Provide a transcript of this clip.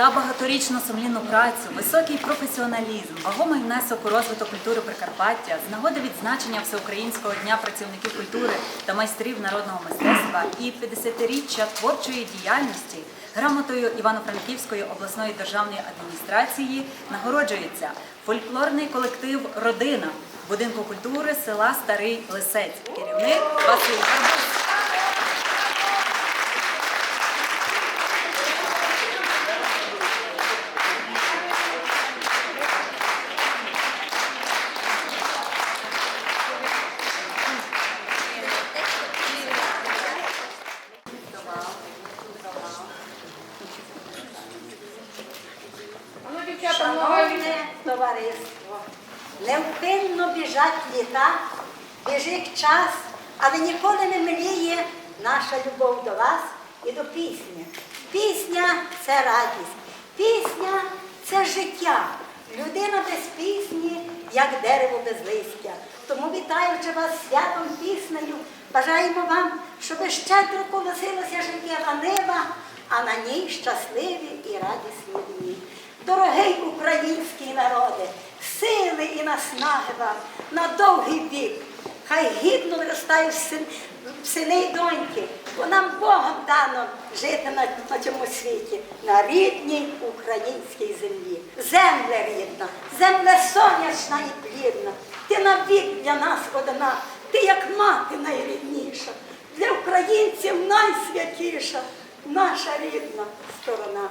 за багаторічну сумлінну працю, високий професіоналізм, вагомий внесок у розвиток культури Прикарпаття з нагоди відзначення Всеукраїнського дня працівників культури та майстрів народного мистецтва і 50-річчя творчої діяльності грамотою Івано-Франківської обласної державної адміністрації нагороджується фольклорний колектив Родина будинку культури села Старий Лисець. Керівник Василь Карбус. Шановне товариство, невпинно біжать літа, біжить час, але ніколи не мліє наша любов до вас і до пісні. Пісня це радість, пісня це життя. Людина без пісні, як дерево без листя. Тому вітаючи вас святом піснею, бажаємо вам, щоб щедро колосилося життєва нива, а на ній щасливі і радісні. Дорогий український народе, сили і наснаги вам на довгий вік. Хай гідно виростають син- сини й доньки, бо нам Богом дано жити на, на цьому світі, на рідній українській землі. Земля рідна, земля сонячна і плідна. Ти навік для нас одна, ти як мати найрідніша, для українців найсвятіша, наша рідна сторона.